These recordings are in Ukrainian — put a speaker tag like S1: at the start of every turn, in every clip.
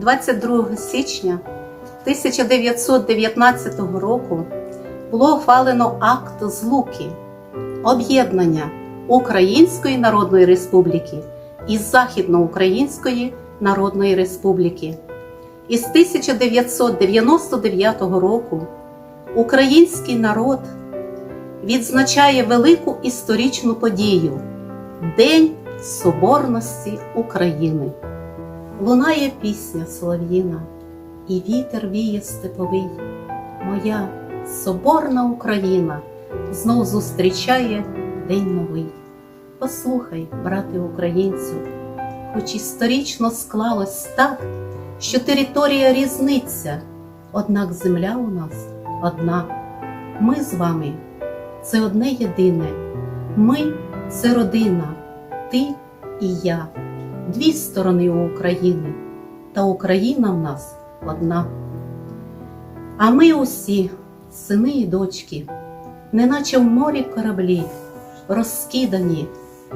S1: 22 січня 1919 року було ухвалено акт злуки об'єднання Української Народної Республіки із Західноукраїнської Народної Республіки. Із 1999 року український народ відзначає велику історичну подію День Соборності України. Лунає пісня солов'їна, і вітер віє степовий. Моя соборна Україна знов зустрічає День новий. Послухай, брате українцю, хоч історично склалось так, що територія різниця, однак земля у нас одна. Ми з вами це одне єдине. Ми це родина, ти і я, дві сторони у України, та Україна в нас одна. А ми усі, сини і дочки, неначе в морі кораблі, розкидані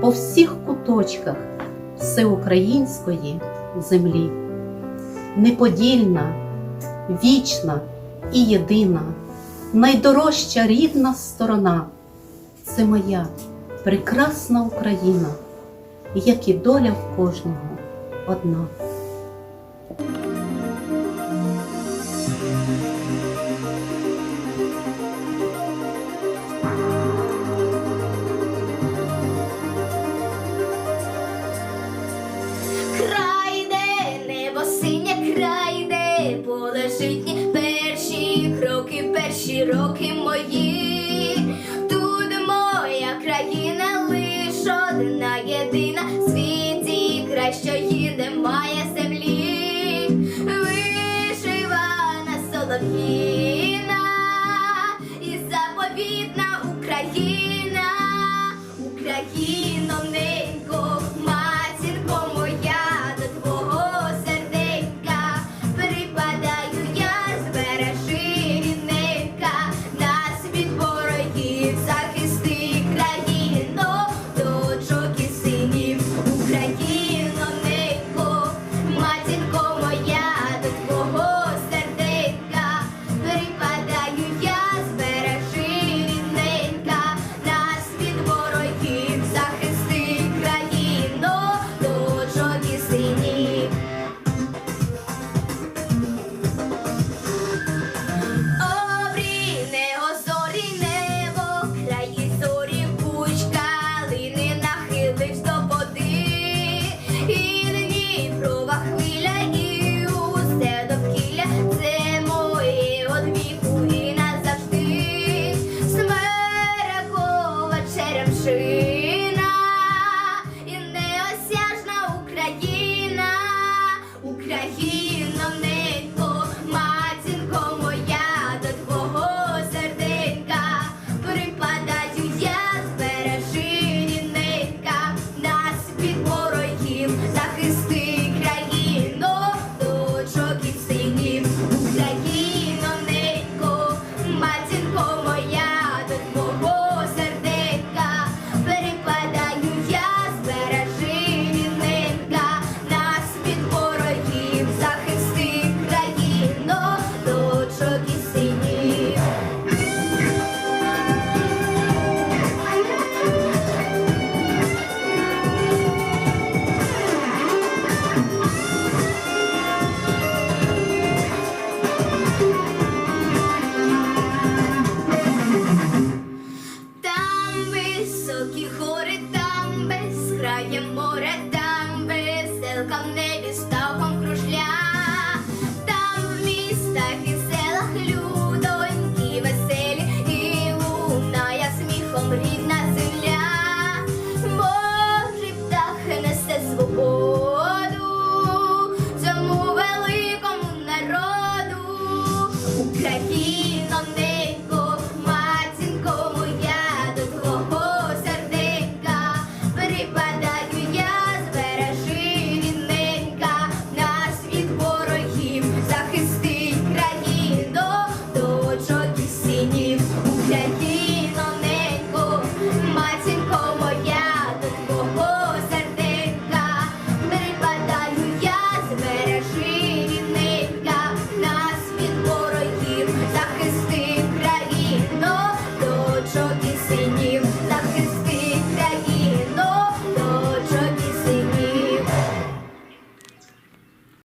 S1: по всіх куточках всеукраїнської землі. Неподільна, вічна і єдина, найдорожча рідна сторона це моя прекрасна Україна, як і доля в кожного одна.
S2: Край, де небо синє, край, де поле перші кроки, перші роки мої. Світі її немає землі. Вишивана солов'їна і заповідна Україна, Україно